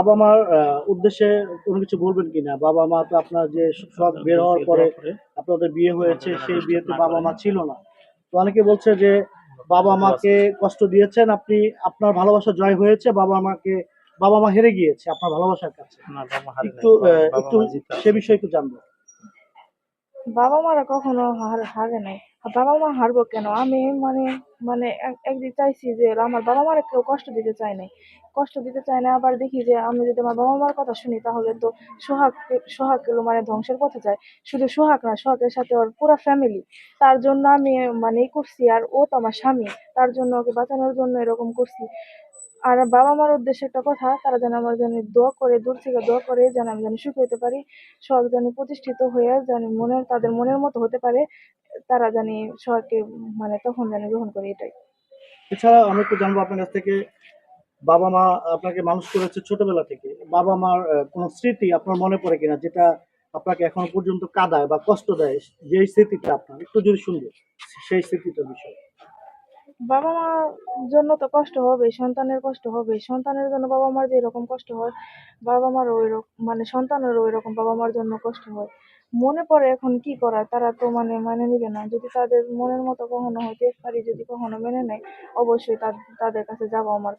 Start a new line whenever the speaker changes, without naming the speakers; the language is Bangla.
বাবা মার উদ্দেশ্যে কোনো কিছু বলবেন কিনা? বাবা মা তো আপনার যে সব বের হওয়ার পরে আপনাদের বিয়ে হয়েছে সেই বিয়ে তো বাবা মা ছিল না। তো অনেকে বলছে যে বাবা মাকে কষ্ট দিয়েছেন আপনি আপনার ভালোবাসা জয় হয়েছে বাবা মাকে বাবা মা হেরে গিয়েছে আপনার ভালোবাসার কাছে। একটু একটু সে বিষয়ে একটু জানব।
বাবা মারা কখনো হার হারে নাই। বাবা মা হারবো কেন? আমি মানে মানে এক- একদিক চাইছি যে আমার বাবা মারা কেউ কষ্ট দিতে চায় নাই। কষ্ট দিতে চায় না আবার দেখি যে আমি যদি আমার বাবা মার কথা শুনি, তাহলে তো সোহাগ সোহাগ মানে ধ্বংসের পথে যায়। শুধু সোহাগ না, সোহাগের সাথে ওর পুরো ফ্যামিলি তার জন্য আমি মানে করছি, আর ও তো আমার স্বামী। তার জন্য ওকে বাঁচানোর জন্য এরকম করছি। আর বাবা মার উদ্দেশ্যে একটা কথা, তারা যেন আমার জন্য দোয়া করে, দূর থেকে দোয়া করে, যেন আমি যেন সুখী হতে পারি, সব যেন প্রতিষ্ঠিত হয়ে যেন মনের তাদের মনের মতো হতে পারে, তারা জানি সবাইকে মানে তখন যেন গ্রহণ করে এটাই।
এছাড়া আমি একটু জানব আপনার কাছ থেকে, বাবা মা আপনাকে মানুষ করেছে ছোটবেলা থেকে, বাবা মার কোনো স্মৃতি আপনার মনে পড়ে কিনা, যেটা আপনাকে এখনও পর্যন্ত কাদায় বা কষ্ট দেয় যে স্মৃতিটা আপনার, একটু যদি শুনবে, সেই স্মৃতিটার বিষয়ে।
বাবা মার জন্য তো কষ্ট হবে, সন্তানের কষ্ট হবে। সন্তানের জন্য বাবা মার যেরকম কষ্ট হয় বাবা মার ওই মানে সন্তানেরও ওই রকম বাবা মার জন্য কষ্ট হয়। মনে পড়ে এখন কি করার, তারা তো মানে মানে নিবে না। যদি তাদের মনের মতো কখনো হইতে পারি, যদি কখনো মেনে নেয়, অবশ্যই তাদ- তাদের কাছে যাব আমার।